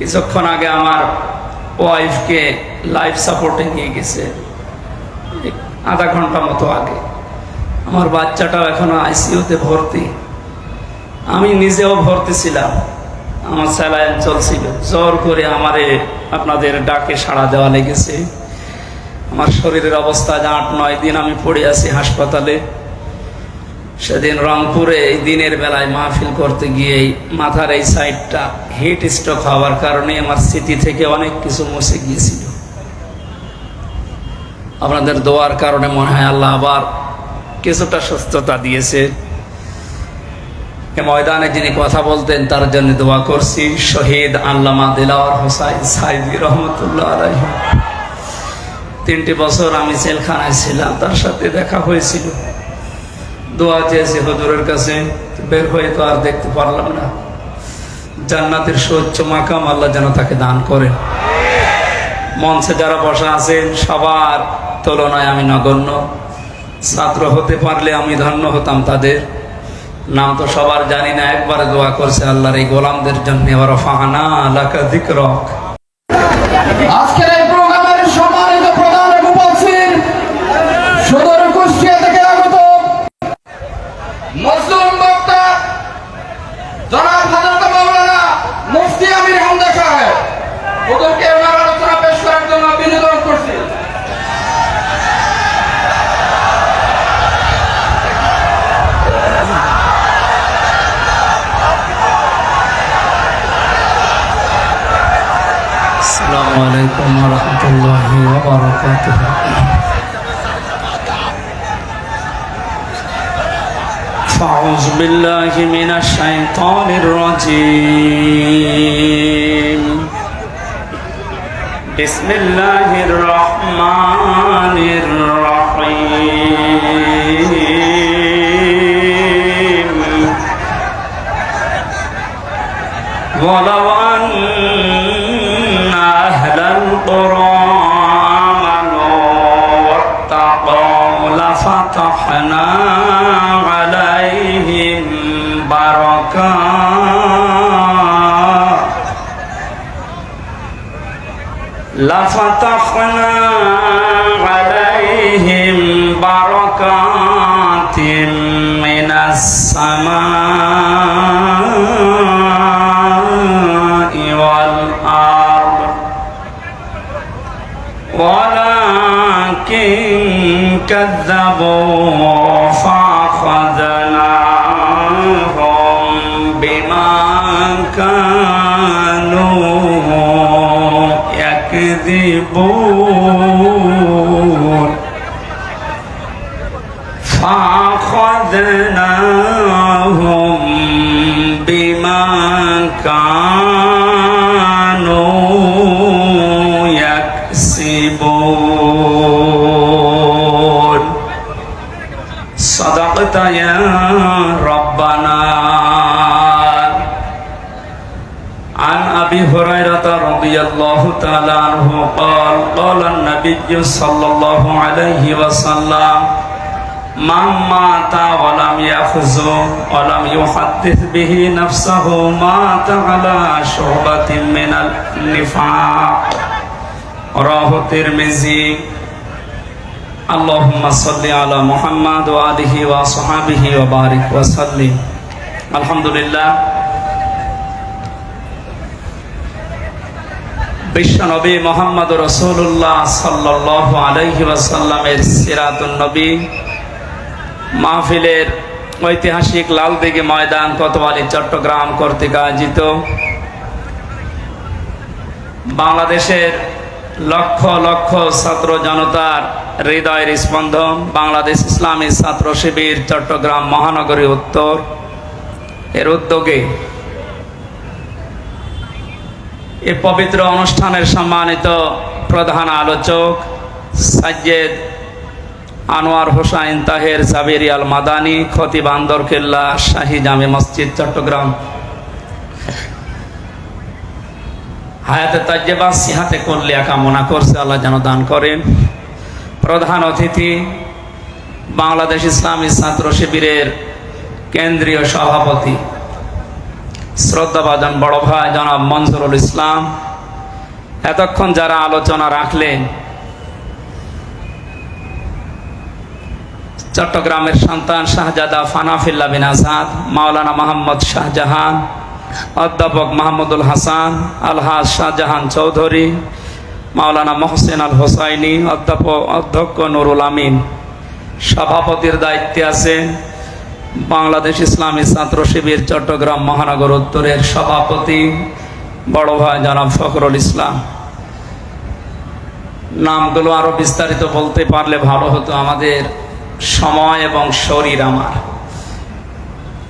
কিছুক্ষণ আগে আমার ওয়াইফকে লাইফ সাপোর্টে নিয়ে গেছে, আধা ঘণ্টা মতো আগে। আমার বাচ্চাটাও এখনও আইসিইউতে ভর্তি। আমি নিজেও ভর্তি ছিলাম। আমার স্যালাইন চলছিল। জোর করে আমারে আপনাদের ডাকে সাড়া দেওয়া লেগেছে। আমার শরীরের অবস্থা আট নয় দিন আমি পড়ে আছি হাসপাতালে। সেদিন রংপুরে দিনের বেলায় মাহফিল করতে গিয়ে মাথার এই সাইডটা হিট স্ট্রোক হওয়ার কারণে আমার স্মৃতি থেকে অনেক কিছু মুছে গিয়েছিল। আপনাদের দোয়ার কারণে মনে হয় আল্লাহ আবার কিছুটা সুস্থতা দিয়েছে। ময়দানে যিনি কথা বলতেন, তার জন্য দোয়া করছি। শহীদ আল্লামা দিলাওয়ার হোসাইন সাইদি রহমতুল্লাহ আলাইহি। তিনটি বছর আমি জেলখানায় ছিলাম, তার সাথে দেখা হয়েছিল। দোয়া চেয়েছি হজুরের কাছে, বের হয়ে তো আর দেখতে পারলাম না। জান্নাতের সচ্চ মাকাম আল্লাহ যেন তাকে দান করেন। মঞ্চে যারা বসা আছেন, সবার তুলনায় আমি নগণ্য। ছাত্র হতে পারলে আমি ধন্য হতাম তাদের। নাম তো সবার জানি না, একবারে দোয়া করছে আল্লাহর এই গোলামদের জন্য। আজকের عليكم ورحمة الله وبركاته فأعوذ بالله من الشيطان الرجيم. بسم الله الرحمن الرحيم. ولو لفتحنا عليهم بركات من السماء والأرض. ولكن كذبوا فأخذناهم يكذبون فأخذناهم بما كانوا يكسبون صدقت يا الله تعالى عنه قال قال النبي صلى الله عليه وسلم من مات ولم يأخذ ولم يحدث به نفسه مات على شعبة من النفاق. رواه الترمذي. اللهم صل على محمد وآله وصحبه وبارك وسلم. الحمد لله. বিশ্বনবী মোহাম্মদ রসুল্লাহ সাল্লাহ আলহি মাহফিলের ঐতিহাসিক লালদিঘি ময়দান কোতোয়ালি, চট্টগ্রাম কর্তৃক আয়োজিত। বাংলাদেশের লক্ষ লক্ষ ছাত্র জনতার হৃদয়ের স্পন্দন, বাংলাদেশ ইসলামী ছাত্র শিবির চট্টগ্রাম মহানগরী উত্তর। এর উদ্যোগে এ পবিত্র অনুষ্ঠানের সম্মানিত প্রধান আলোচক সাজ্জেদ আনোয়ার হোসাইন তাহের জাবেরি আল মাদানি, খতিব আন্দর কেল্লা শাহী জামে মসজিদ, চট্টগ্রাম। হায়াতে তাজ্জেবা, সিহাতে কল্লিয়া কামনা করছে, আল্লাহ যেন দান করেন। প্রধান অতিথি, বাংলাদেশ ইসলামী ছাত্র শিবিরের কেন্দ্রীয় সভাপতি শ্রদ্ধাভাজন বড় ভাই জনাব মনজুরুল ইসলাম। এতক্ষণ যারা আলোচনা রাখলেন, চট্টগ্রামের সন্তান শাহজাদা ফানাফিল্লা বিন আজাদ, মাওলানা মোহাম্মদ শাহজাহান, অধ্যাপক মাহমুদুল হাসান, আলহাজ শাহজাহান চৌধুরী, মাওলানা মহসেন আল হোসাইনি, অধ্যাপক অধ্যক্ষ নুরুল আমিন। সভাপতির দায়িত্বে আছেন বাংলাদেশ ইসলামী ছাত্র শিবির চট্টগ্রাম মহানগর উত্তরের সভাপতি, বড় ভাই জনাব ফখরুল ইসলাম। নামগুলো আরও বিস্তারিত বলতে পারলে ভালো হতো, আমাদের সময় এবং শরীর আমার।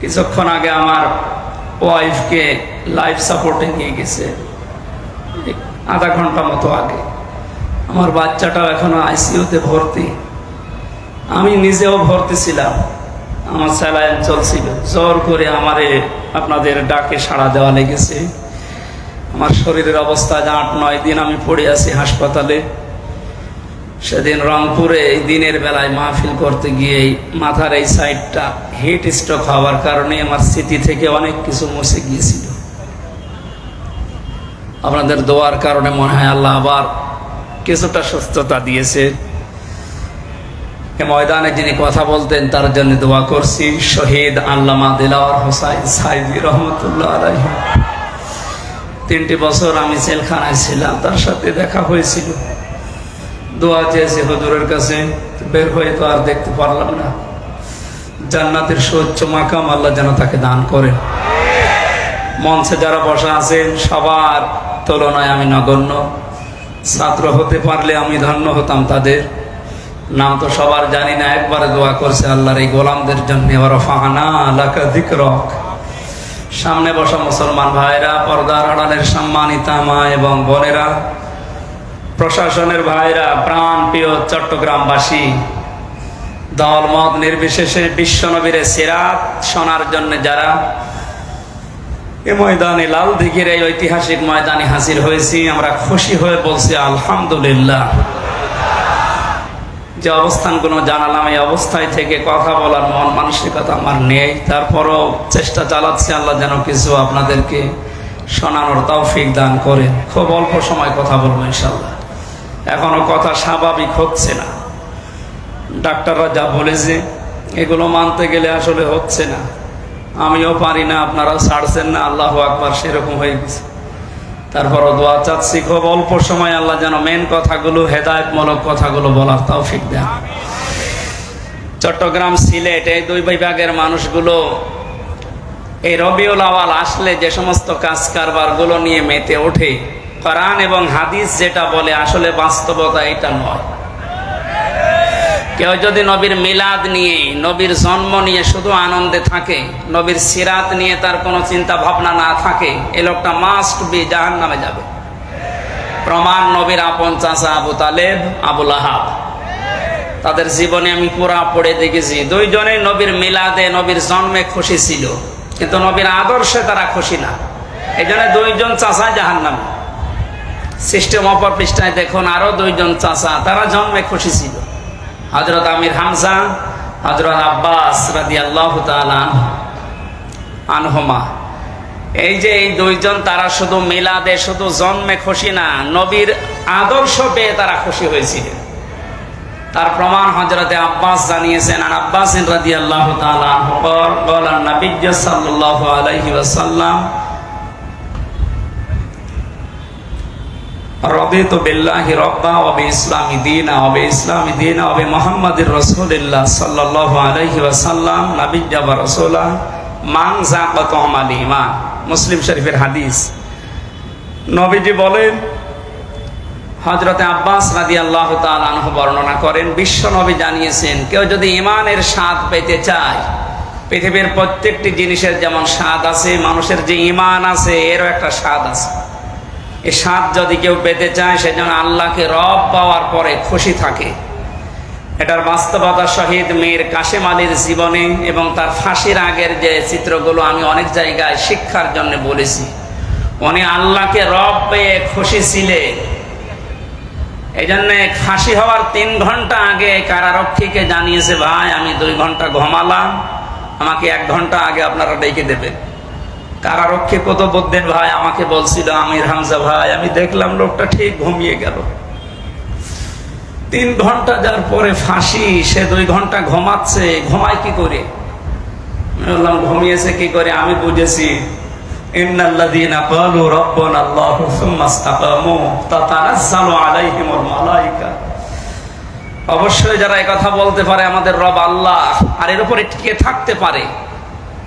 কিছুক্ষণ আগে আমার ওয়াইফকে লাইফ সাপোর্টে নিয়ে গেছে, আধা ঘণ্টা মতো আগে। আমার বাচ্চাটাও এখনও আইসিইউতে ভর্তি। আমি নিজেও ভর্তি ছিলাম। আমার স্যালাইন চলছিল। জোর করে আমারে আপনাদের ডাকে সাড়া দেওয়া লেগেছে। আমার শরীরের অবস্থা আট, নয় দিন আমি পড়ে আছি হাসপাতালে। সেদিন রংপুরে দিনের বেলায় মাহফিল করতে গিয়ে মাথার এই সাইডটা হিট স্ট্রোক হওয়ার কারণে আমার স্মৃতি থেকে অনেক কিছু মুছে গিয়েছিল। আপনাদের দোয়ার কারণে মনে হয় আল্লাহ আবার কিছুটা সুস্থতা দিয়েছে। ময়দানে যিনি কথা বলতেন, তার জন্য দোয়া করছি। শহীদ আল্লামা দিলাওয়ার হোসাইন সাইদি রহমতুল্লাহ আলাইহি। তিনটি বছর আমি জেলখানায় ছিলাম, তার সাথে দেখা হয়েছিল। দোয়া চেয়েছি হজুরের কাছে, বের হয়ে তো আর দেখতে পারলাম না। জান্নাতের সচ্চ মাকাম আল্লাহ যেন তাকে দান করেন। মঞ্চে যারা বসা আছেন, সবার তুলনায় আমি নগণ্য। ছাত্র হতে পারলে আমি ধন্য হতাম তাদের। নাম তো সবার জানি না, একবারে দোয়া করছে আল্লাহর এই গোলামদের জন্য। সামনে বসা মুসলমান ভাইরা, পর্দার আড়ালের সম্মানিতা মা এবং বোনেরা, প্রশাসনের ভাইরা প্রাণ প্রিয় চট্টগ্রামবাসী দল মত নির্বিশেষে বিশ্বনবীরে সিরাত শোনার জন্য যারা এ ময়দানে লাল দিঘির এই ঐতিহাসিক ময়দানে হাজির হয়েছি, আমরা খুশি হয়ে বলছি আলহামদুলিল্লাহ। যে অবস্থান অবস্থানগুলো জানালাম, এই অবস্থায় থেকে কথা বলার মন মানসিকতা আমার নেই। তারপরও চেষ্টা চালাচ্ছি আল্লাহ যেন কিছু আপনাদেরকে শোনানোর তৌফিক দান করে খুব অল্প সময় কথা বলব ইনশাল্লাহ এখনও কথা স্বাভাবিক হচ্ছে না। ডাক্তাররা যা বলেছে, এগুলো মানতে গেলে আসলে হচ্ছে না। আমিও পারি না আপনারা ছাড়ছেন না, আল্লাহ আকবার, সেরকম হয়ে গেছে। তারপরও দোয়া চাচ্ছি, খুব অল্প সময় আল্লাহ যেন মেন কথাগুলো, হেদায়তমূলক কথাগুলো বলার তাও ফিক দেন। চট্টগ্রাম, সিলেট, এই দুই বিভাগের মানুষগুলো, এই রবিউল আওয়াল আসলে যে সমস্ত কাজ কারবারগুলো নিয়ে মেতে ওঠে, কোরআন এবং হাদিস যেটা বলে, আসলে বাস্তবতা এটা নয়। কেউ যদি নবীর মিলাদ নিয়ে, নবীর জন্ম নিয়ে শুধু আনন্দে থাকে, নবীর সিরাত নিয়ে তার কোনো চিন্তা ভাবনা না থাকে, এ লোকটা মাস্ট বি জাহান নামে যাবে। প্রমাণ নবীর আপন চাচা আবু তালেব আবুল আহাব তাদের জীবনে আমি পুরা পড়ে দেখেছি, দুইজনেই নবীর মিলাদে নবীর জন্মে খুশি ছিল, কিন্তু নবীর আদর্শে তারা খুশি না। এই জন্য দুইজন চাচা জাহান নামে সিস্টেম অপর পৃষ্ঠায় দেখুন, আরও দুইজন চাচা, তারা জন্মে খুশি ছিল। হজরত আমির হামজা হজরত আব্বাস রাদি আল্লাহ আনহমা। এই যে এই দুইজন তারা শুধু মিলাদে, শুধু জন্মে খুশি না, নবীর আদর্শ পেয়ে তারা খুশি হয়েছিলেন তার প্রমাণ হজরতে আব্বাস জানিয়েছেন আর আব্বাস রাদি আল্লাহ বলেন নবীজ সাল্লাহ আলহি মুসলিম শরীফের হাদিস। নবীজি বলেন হজরতে আব্বাস রাদি আল্লাহ বর্ণনা করেন, বিশ্ব নবী জানিয়েছেন, কেউ যদি ইমানের স্বাদ পেতে চায়, পৃথিবীর প্রত্যেকটি জিনিসের যেমন স্বাদ আছে, মানুষের যে ইমান আছে, এরও একটা স্বাদ আছে। এই স্বাদ যদি কেউ পেতে চায় সেজন্য আল্লাহকে রব পাওয়ার পরে খুশি থাকে। এটার বাস্তবতা শহীদ মীর কাশেম আলীর জীবনে এবং তার ফাঁসির আগের যে চিত্রগুলো আমি অনেক জায়গায় শিক্ষার জন্য বলেছি। উনি আল্লাহকে রব পেয়ে খুশি ছিলেন। এই জন্যে ফাঁসি হওয়ার তিন ঘণ্টা আগে কারারক্ষীকে জানিয়েছে, ভাই, আমি দুই ঘণ্টা ঘমালাম। আমাকে এক ঘণ্টা আগে আপনারা ডেকে দেবেন। কারারক্ষী কুতুবুদ্দিন ভাই আমাকে বলছিল, আমির হামজা ভাই, আমি দেখলাম লোকটা ঠিক ঘুমিয়ে গেল। তিন ঘণ্টা যার পরে ফাঁসি, সে দুই ঘণ্টা ঘুমাচ্ছে, ঘুমায় কি করে? বললাম, ঘুমিয়েছে কি করে? আমি বুঝেছি। অবশ্যই যারা কথা বলতে পারে, আমাদের রব আল্লাহ, আর এর উপরে টিকে থাকতে পারে।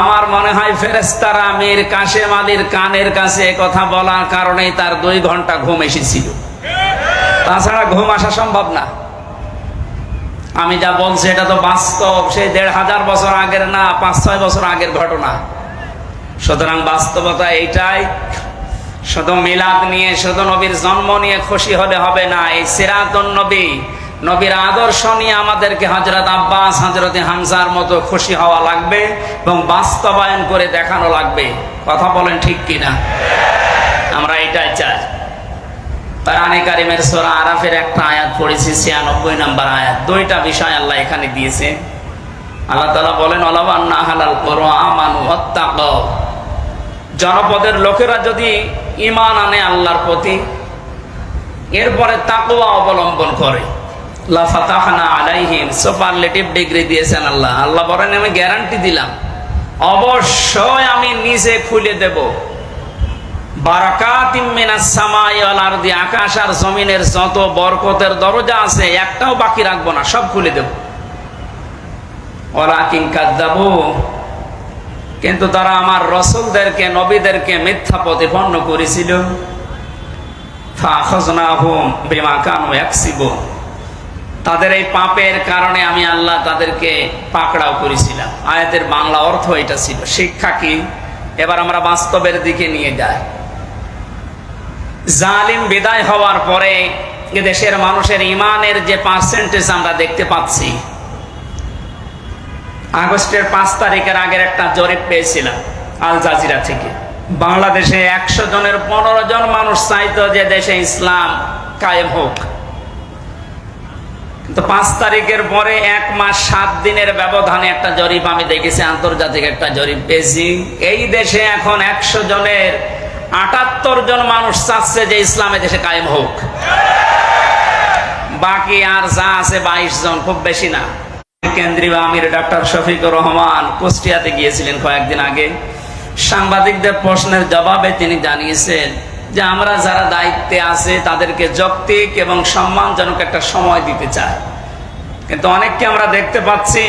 আমার মনে হয় ফেরেস্তারা মীর কাশেম আলীর কানের কাছে কথা বলার কারণেই তার দুই ঘণ্টা ঘুম এসেছিল। তাছাড়া ঘুম আসা সম্ভব না। আমি যা বলছি এটা তো বাস্তব, সেই দেড় হাজার বছর আগের না, পাঁচ ছয় বছর আগের ঘটনা। সুতরাং বাস্তবতা এইটাই, শুধু মিলাদ নিয়ে, শুধু নবীর জন্ম নিয়ে খুশি হলে হবে না, এই সিরাতুন নবী নবীর আদর্শ নিয়ে আমাদেরকে হজরত আব্বাস হজরত হামজার মতো খুশি হওয়া লাগবে এবং বাস্তবায়ন করে দেখানো লাগবে। কথা বলেন ঠিক কিনা? আমরা এটাই চাই। একটা আয়াত পড়েছি 96 নাম্বার আয়াত। দুইটা বিষয় আল্লাহ এখানে দিয়েছে। আল্লাহ বলেন করো জনপদের লোকেরা যদি ইমান আনে আল্লাহর প্রতি, এরপরে তাকওয়া অবলম্বন করে। দিয়েছেন আল্লাহ। আল্লাহ আমি গ্যারান্টি দিলাম। অবশ্যই আমি নিজে খুলে আকাশ আর জমিনের যত বরকতের দরজা আছে, একটাও বাকি রাখব না, সব খুলে দেব। ওয়ালাকিন কাযযাবু কিন্তু তারা আমার রসুলদেরকে, নবীদেরকে মিথ্যা প্রতিপন্ন করেছিল। বিমা কানু ইয়াকসিবুন। তাদের এই পাপের কারণে আমি আল্লাহ তাদেরকে পাকড়াও করেছিলাম। আয়াতের বাংলা অর্থ এটা ছিল। শিক্ষা কি? এবার আমরা বাস্তবের দিকে নিয়ে যাই। জালিম বিদায় হওয়ার পরে দেশের মানুষের ইমানের যে পার্সেন্টেজ আমরা দেখতে পাচ্ছি, আগস্টের পাঁচ তারিখের আগের একটা জরিপ পেয়েছিলাম আল জাজিরা থেকে। বাংলাদেশে একশো জনের পনেরো জন মানুষ চাইতো যে দেশে ইসলাম কায়েম হোক। কিন্তু পাঁচ তারিখের পরে এক মাস সাত দিনের ব্যবধানে একটা জরিপ আমি দেখেছি, আন্তর্জাতিক একটা জরিপ পেয়েছি। এই দেশে এখন একশো জনের আটাত্তর জন মানুষ চাচ্ছে যে ইসলামে দেশে কায়েম হোক। বাকি আর যা আছে বাইশ জন, খুব বেশি না। কেন্দ্রীয় আমির ডাক্তার শফিকুর রহমান কুষ্টিয়াতে গিয়েছিলেন কয়েকদিন আগে। সাংবাদিকদের প্রশ্নের জবাবে তিনি জানিয়েছেন যে আমরা যারা দায়িত্বে আছে, তাদেরকে যৌক্তিক এবং সম্মানজনক একটা সময় দিতে চাই। কিন্তু অনেককে আমরা দেখতে পাচ্ছি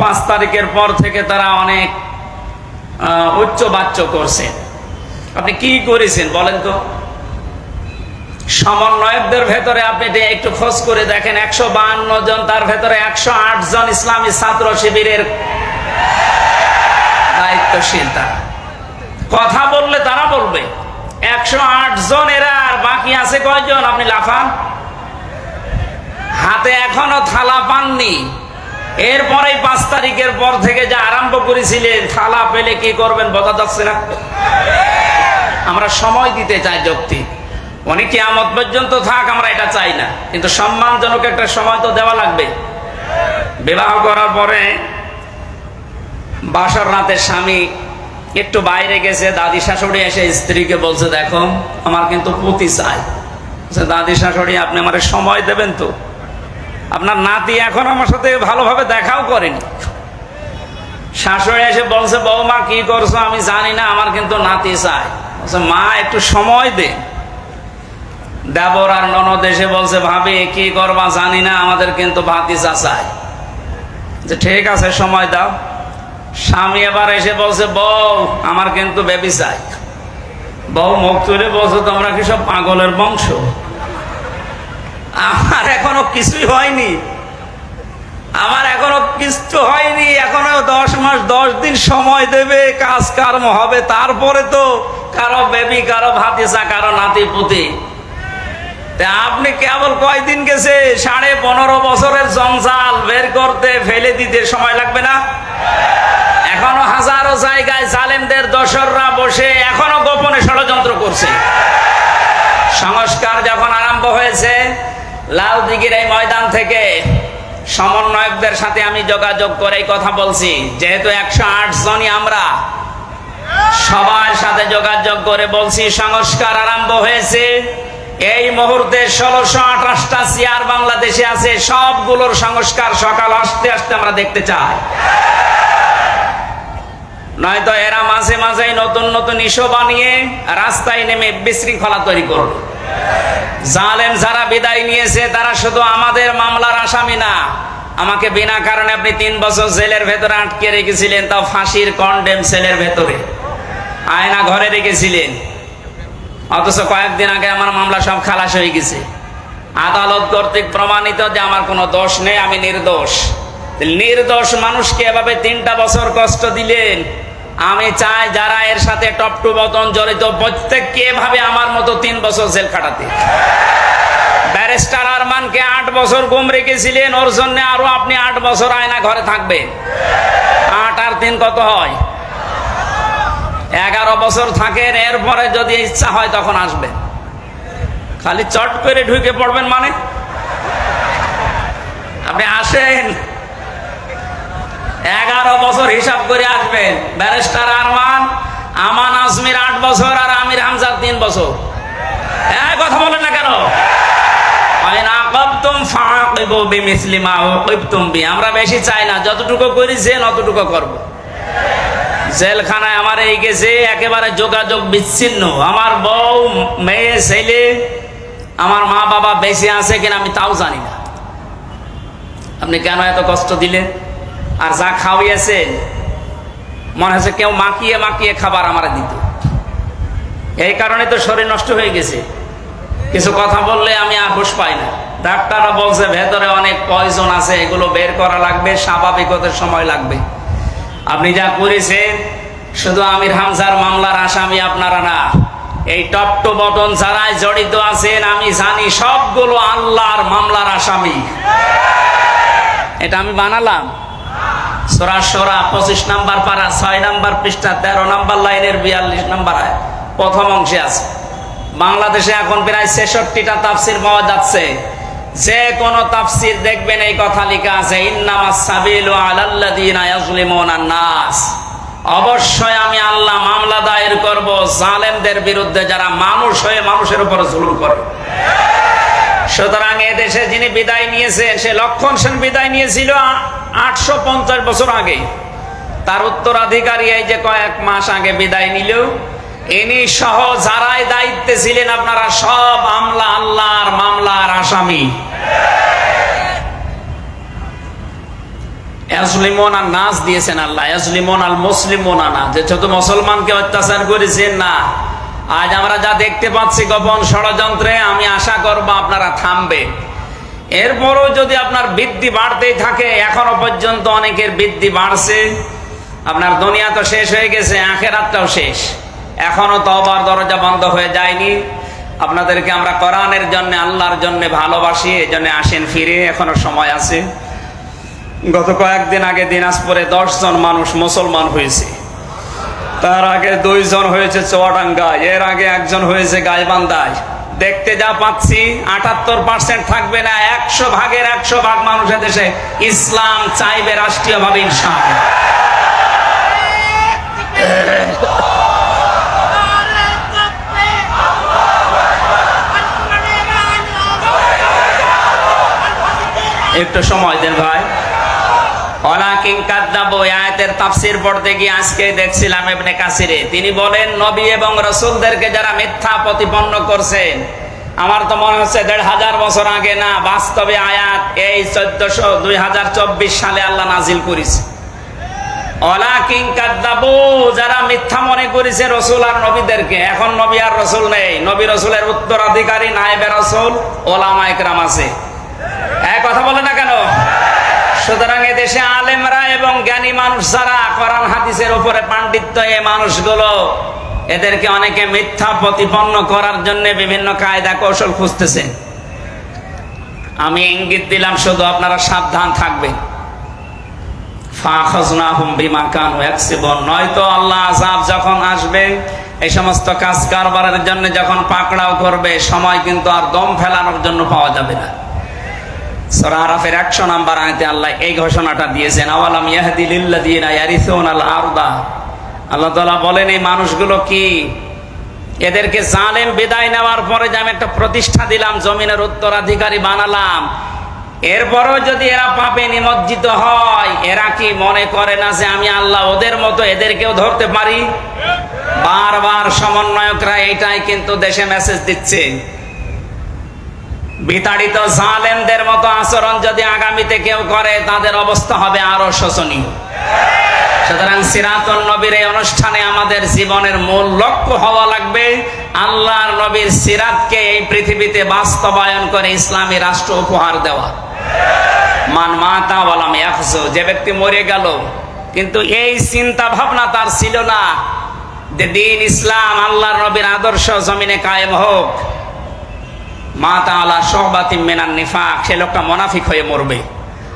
পাঁচ তারিখের পর থেকে তারা অনেক উচ্চ বাচ্য করছে। আপনি কি করেছেন বলেন তো? সমন্বয়কদের ভেতরে আপনি একটু খোঁজ করে দেখেন, একশো বাহান্ন জন, তার ভেতরে একশো আট জন ইসলামী ছাত্র শিবিরের দায়িত্বশীল তারা। কথা বললে তারা বলবে। একশো আট জন এরা আর বাকি আছে কয়জন? আপনি লাফান। হাতে এখনও থালা পাননি। এরপরে পাঁচ তারিখের পর থেকে যা আরম্ভ করেছিলেন, থালা পেলে কি করবেন বোঝা যাচ্ছে না? আমরা সময় দিতে চাই যৌক্তিক। অনেক কিয়ামত পর্যন্ত থাক, আমরা এটা চাই না। কিন্তু সম্মানজনক একটা সময় তো দেওয়া লাগবে। বিবাহ করার পরে বাসর রাতে স্বামী একটু বাইরে গেছে, দাদি শাশুড়ি এসে স্ত্রীকে বলছে, দেখো, আমার কিন্তু পুতি চাই। দাদি শাশুড়ি, আপনি আমার সময় দেবেন তো। আপনার নাতি এখন আমার সাথে ভালোভাবে দেখাও করেনি। শাশুড়ি এসে বলছে, বৌমা, কি করছ? আমি জানি না, আমার কিন্তু নাতি চাই। বলছে, মা, একটু সময় দে। দেবর আর ননদ এসে বলছে, ভাবি, কি করবা? জানি না, আমাদের কিন্তু ভাতিজা চাই। যে ঠিক আছে, সময় দাও। স্বামী আবার এসে বলছে, বউ, আমার কিন্তু বেবি চাই। বউ মুখ তুলে বলছে, তোমরা কি সব পাগলের বংশ? আমার এখনও কিছুই হয়নি। আমার এখনও কিচ্ছু হয়নি, এখনও দশ মাস, দশ দিন সময় দেবে কাজ কর্ম হবে, তারপরে তো কারও বেবি কারও ভাতিসা কারও নাতি পুতি তা আপনি কেবল কয়দিন গেছে? সাড়ে পনেরো বছরের জঞ্জাল বের করতে, ফেলে দিতে সময় লাগবে না? এখনও হাজারো জায়গায় জালেমদের দশররা বসে এখনও গোপনে ষড়যন্ত্র করছে। সংস্কার যখন আরম্ভ হয়েছে, লাল দিঘির এই ময়দান থেকে সমন্বয়কদের সাথে আমি যোগাযোগ করে কথা বলছি। যেহেতু একশো আট জনই আমরা, সবার সাথে যোগাযোগ করে বলছি, সংস্কার আরম্ভ হয়েছে। এই মুহূর্তে ষোলোশো আঠাশটা চেয়ার বাংলাদেশে আছে, সবগুলোর সংস্কার সকাল আসতে আসতে আমরা দেখতে চাই। নয়তো এরা মাঝে মাঝে নতুন নতুন ইস্যু বানিয়ে রাস্তায় নেমে বিশৃঙ্খলা তৈরি করবে জালেম যারা বিদায় নিয়েছে, তারা শুধু আমাদের মামলার আসামি না, আমাকে বিনা কারণে আপনি তিন বছর জেলের ভেতরে আটকে রেখেছিলেন, তাও ফাঁসির কন্ডেম সেলের ভেতরে। আয়না ঘরে রেখেছিলেন। অথচ কয়েকদিন আগে আমার মামলা সব খালাস হয়ে গেছে। আদালত কর্তৃক প্রমাণিত যে আমার কোনো দোষ নেই, আমি নির্দোষ। নির্দোষ মানুষকে এভাবে তিনটা বছর কষ্ট দিলেন। আমি চাই যারা এর সাথে টপ টু বতন জড়িত, প্রত্যেককে এভাবে আমার মতো তিন বছর জেল খাটাতে। ব্যারিস্টার আরমানকে আট বছর গুম রেখেছিলেন, ওর জন্য আরও আপনি আট বছর আয়না ঘরে থাকবেন। আট আর তিন কত হয়? এগারো বছর থাকেন, এরপরে যদি ইচ্ছা হয় তখন আসবেন। খালি চট করে ঢুকে পড়বেন মানে? আপনি আসেন। এগারো বছর হিসাব করে আসবেন। ব্যারিস্টার আরমান, আমান আজমির আট বছর আর আমির হামজার তিন বছর। এক কথা বলেন না কেন? আমরা বেশি চাই না, যতটুকু করেছেন অতটুকু করব। জেলখানায় আমার এই গেছে, একেবারে যোগাযোগ বিচ্ছিন্ন। আমার বউ, মেয়ে, ছেলে, আমার মা বাবা বেঁচে আছে কিনা আমি তাও জানি না। আপনি কেন এত কষ্ট দিলেন? আর যা খাওয়াইয়াছেন, মনে হচ্ছে কেউ মাখিয়ে মাখিয়ে খাবার আমার দিত। এই কারণে তো শরীর নষ্ট হয়ে গেছে। কিছু কথা বললে আমি আর হুশ পাই না। ডাক্তাররা বলছে, ভেতরে অনেক পয়জন আছে, এগুলো বের করা লাগবে স্বাভাবিক সময় লাগবে। আপনি যা করেছেন, শুধু আমির হামজার মামলার আসামি আপনারা না, এই টপ টু বটন যারাই জড়িত আছেন, আমি জানি সবগুলো আল্লাহর মামলার আসামি। এটা আমি বানালাম। সোরা সোরা পঁচিশ নাম্বার পারা, ছয় নাম্বার পৃষ্ঠা, তেরো নাম্বার লাইনের বিয়াল্লিশ নাম্বার প্রথম অংশে আছে। বাংলাদেশে এখন প্রায় ছেষট্টিটা তাফসির পাওয়া যাচ্ছে। যে কোন তাফসির দেখবেন, এই কথা লেখা আছে নাস। অবশ্যই আমি আল্লাহ মামলা দায়ের করব, জালেমদের বিরুদ্ধে যারা মানুষ হয়ে মানুষের উপর জুলুম করে। সুতরাং দেশে যিনি বিদায় নিয়েছেন, সে লক্ষণ সেন বিদায় নিয়েছিল আটশো পঞ্চাশ বছর আগে। তার উত্তরাধিকারী এই যে কয়েক মাস আগে বিদায় নিল ইনি সহ যারাই দায়িত্বে ছিলেন আপনারা সব আমলা আল্লাহর মামলার আসামি। নাচ দিয়েছেন আল্লাহ যে ছোট মুসলমানকে অত্যাচার করেছেন না, আজ আমরা যা দেখতে পাচ্ছি ষড়যন্ত্রে, আমি আশা করব আপনারা থামবে। এরপরও যদি আপনার বৃদ্ধি বাড়তেই থাকে, এখনও পর্যন্ত অনেকের বৃদ্ধি বাড়ছে। আপনার দুনিয়া তো শেষ হয়ে গেছে, আখেরাতটাও শেষ। এখনও তবার দরজা বন্ধ হয়ে যায়নি। আপনাদেরকে আমরা কোরআনের জন্য, আল্লাহর জন্য ভালোবাসি এই জন্য আসেন ফিরে, এখনও সময় আছে। গত কয়েকদিন আগে দিনাজপুরে দশ জন মানুষ মুসলমান হয়েছে। তার আগে দুইজন হয়েছে চুয়াডাঙ্গায়, এর আগে একজন হয়েছে গাইবান্ধায়। দেখতে যা পাচ্ছি, আটাত্তর পার্সেন্ট থাকবে না, একশো ভাগের একশো ভাগ মানুষের দেশে ইসলাম চাইবে রাষ্ট্রীয়ভাবে, ইনশাআল্লাহ। একটু সময় দেন ভাই। তিনি বলেন, নবী এবং রসুলদেরকে যারা মিথ্যা প্রতিপন্ন করছেন, আমার তো মনে হচ্ছে দেড় হাজার বছর আগে না, বাস্তবে আয়াত এই চোদ্দশো দুই চব্বিশ সালে আল্লাহ নাজিল করেছে। যারা মিথ্যা মনে করেছে রসুল আর নবীদেরকে, এখন নবী আর রসুল নেই। নবী রসুলের উত্তরাধিকারী, নায়েবে রসুল ওলামা আছে। এক কথা বলে না কেন? সুতরাং দেশে আলেমরা এবং জ্ঞানী মানুষ যারা কোরআন হাদিসের উপরে পাণ্ডিত্য এই মানুষগুলো, এদেরকে অনেকে মিথ্যা প্রতিপন্ন করার জন্য বিভিন্ন কায়দা কৌশল খুঁজতেছে। আমি ইঙ্গিত দিলাম শুধু আপনারা সাবধান থাকবেন। নয়তো আল্লাহ যখন আসবে, এই সমস্ত কাজ কারবারের জন্য যখন পাকড়াও করবে, সময় কিন্তু আর দম ফেলানোর জন্য পাওয়া যাবে না। সূরা আরাফের 100 নাম্বার আয়াতে আল্লাহ এই ঘোষণাটা দিয়েছেন, আওয়ালাম ইয়াহদি লিল্লাযিনা ইয়ারিসুনাল আরদা আল্লাহ তাআলা বলেন, এই মানুষগুলো কি এদেরকে জালেম বিদায় নেওয়ার পরে যে আমি একটা প্রতিষ্ঠা দিলাম, জমিনের উত্তরাধিকারী বানালাম, এরপরও যদি এরা পাপে নিমজ্জিত হয়, এরা কি মনে করে না যে আমি আল্লাহ ওদের মতো এদেরকেও ধরতে পারি? বারবার সমন্বয়করা এটাই কিন্তু দেশে মেসেজ দিচ্ছে। বিতাড়িত জালেমদের মতো আচরণ যদি আগামীতে কেউ করে, তাদের অবস্থা হবে আরও শোচনীয়। সুতরাং সিরাতুল নবীর এই অনুষ্ঠানে আমাদের জীবনের মূল লক্ষ্য হওয়া লাগবে আল্লাহর নবীর সিরাতকে এই পৃথিবীতে বাস্তবায়ন করে ইসলামী রাষ্ট্র উপহার দেওয়া। মান মাতা বলাম একশো যে ব্যক্তি মরে গেল, কিন্তু এই চিন্তা ভাবনা তার ছিল না যে দিন ইসলাম আল্লাহর নবীর আদর্শ জমিনে কায়েম হোক। মা তাআলা সহবাতি মেনান নিফাক, সে লোকটা মোনাফিক হয়ে মরবে।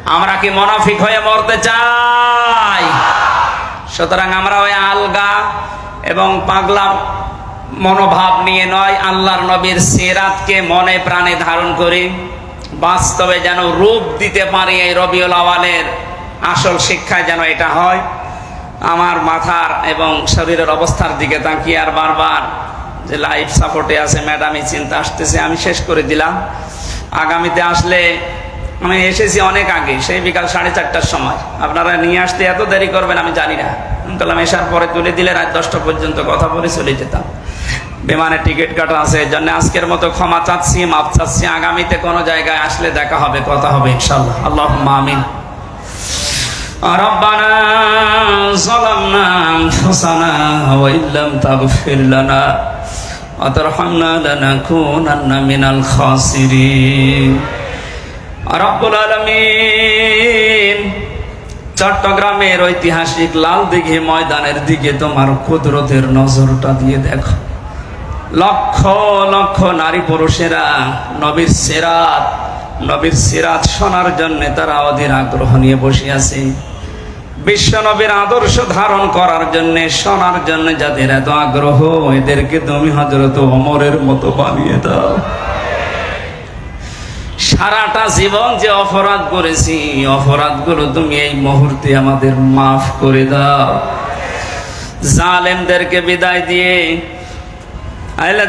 আমরা কি মোনাফিক হয়ে মরতে চাই? সুতরাং আমরা ওই আলগা এবং পাগলা মনোভাব নিয়ে নয়, আল্লাহর নবীর সিরাতকে মনে প্রাণে ধারণ করি। বাস্তবে যেন রূপ দিতে পারি এই রবিউল আওয়ালের আসল শিক্ষায় যেন এটা হয়। আমার মাথার এবং শরীরের অবস্থার দিকে তাকিয়ে আর বারবার যে লাইফ সাপোর্টে আছে ম্যাডাম এই চিন্তা আসতেছে আমি শেষ করে দিলাম আগামীতে আসলে আমি এসেছি অনেক আগে সেই বিকাল সাড়ে চারটার সময় আপনারা নিয়ে আসতে এত দেরি করবেন আমি জানি না আমি বললাম এসার পরে তুলে দিলে রাত দশটা পর্যন্ত কথা বলে চলে যেতাম বিমানের টিকিট কাটা আছে এই জন্য আজকের মতো ক্ষমা চাচ্ছি মাপ চাচ্ছি আগামীতে কোনো জায়গায় আসলে দেখা হবে কথা হবে ইনশাল্লাহ আল্লাহ আমিন ربنا ظلمنا أنفسنا وإن لم تغفر لنا وترحمنا لنكونن من الخاسرين রব্বুল আলমিন চট্টগ্রামের ঐতিহাসিক লাল দিঘি ময়দানের দিকে তোমার কুদরতের নজরটা দিয়ে দেখো লক্ষ লক্ষ নারী পুরুষেরা নবীর সেরাত নবীর সিরাত শোনার জন্য তারা অধীর আগ্রহ নিয়ে বসে আছে বিশ্ব নবীর আদর্শ ধারণ করার জন্য, শোনার জন্য যাদের এত আগ্রহ, এদেরকে তুমি হজরত অমরের মতো বানিয়ে দাও। সারাটা জীবন যে অপরাধ করেছি, অপরাধগুলো তুমি এই মুহূর্তে আমাদের মাফ করে দাও। জালেমদেরকে বিদায় দিয়ে, আল্লাহ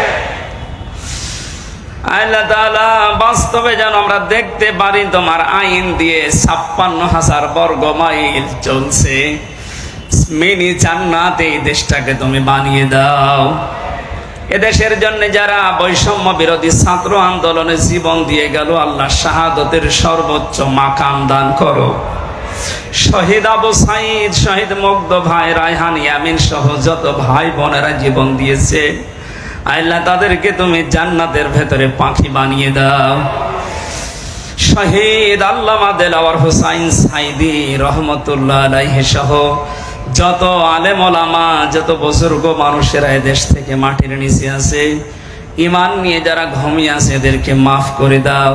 আল্লাহ তাআলা বাস্তবে যেন আমরা দেখতে পারি, তোমার আইন দিয়ে ছাপ্পান্ন হাজার বর্গ মাইল চলছে। মিনি জান্নাতে এই দেশটাকে তুমি বানিয়ে দাও। এদেশের জন্য যারা বৈষম্য বিরোধী ছাত্র আন্দোলনে জীবন দিয়ে গেল, আল্লাহ শাহাদতের সর্বোচ্চ মাকাম দান করো। শহীদ আবু সাইদ, শহীদ মুগ্ধ ভাই রায়হান ইয়ামিন সহ যত ভাই বোনেরা জীবন দিয়েছে আল্লাহ তাদেরকে তুমি জান্নাতের ভেতরে পাখি বানিয়ে দাও। শহীদ আল্লামা দেলাওয়ার হুসাইন সাইদি রহমতুল্লাহ আলাইহি সহ যত আলেম ওলামা, যত বুজুর্গ মানুষেরা দেশ থেকে মাটির নিচে আছে ইমান নিয়ে যারা ঘুমিয়ে আছে এদেরকে মাফ করে দাও।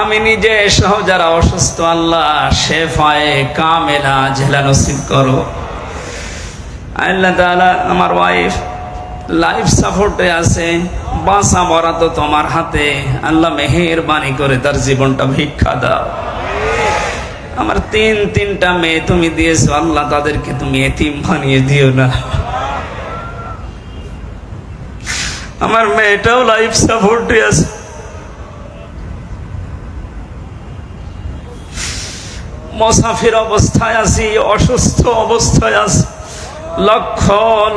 আমি নিজে সহ যারা অসুস্থ, আল্লাহ শেফায়ে কামেলা জেলা নসিব করো। আল্লাহ তাআলা আমার ওয়াইফ লাইফ সাপোর্টে আছে বাঁচা মরা তো তোমার হাতে। আল্লাহ মেহেরবানি করে তার জীবনটা ভিক্ষা দাও। আমার তিন তিনটা মেয়ে তুমি দিয়েছ, আল্লাহ তাদেরকে তুমি এতিম বানিয়ে দিও না। আমার মেয়েটাও লাইফ সাপোর্টে আছে। মসাফির অবস্থায় আছি, অসুস্থ অবস্থায় আছি। লক্ষ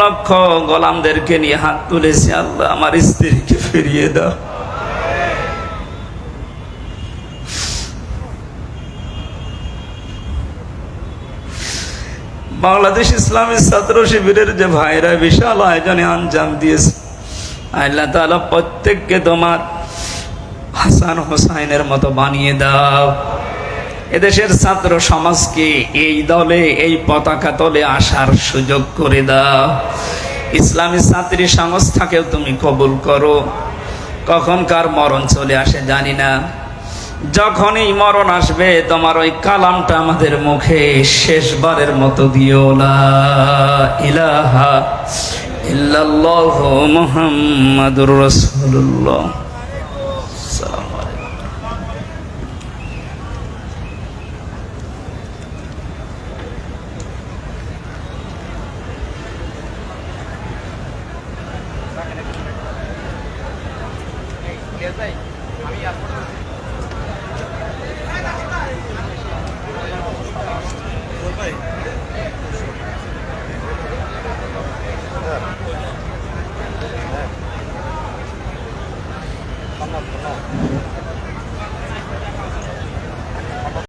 লক্ষ গোলামদেরকে নিয়ে হাত তুলেছি, আল্লাহ আমার স্ত্রীকে ফিরিয়ে দাও। বাংলাদেশ ইসলামী ছাত্র শিবিরের যে ভাইরা বিশাল আয়োজনে আঞ্জাম দিয়েছে, আল্লাহ তাআলা প্রত্যেককে তোমার হাসান হোসাইনের মতো বানিয়ে দাও। এদেশের ছাত্র সমাজকে এই দলে, এই পতাকা তলে আসার সুযোগ করে দাও। ইসলামী ছাত্রী সংস্থাকেও তুমি কবুল করো। কখন কার মরণ চলে আসে, জানি না। যখনই মরণ আসবে, তোমার ওই কালামটা আমাদের মুখে শেষবারের মতো দিও না। ইলাহা ইল্লাল্লাহু মুহাম্মাদুর রাসূলুল্লাহ।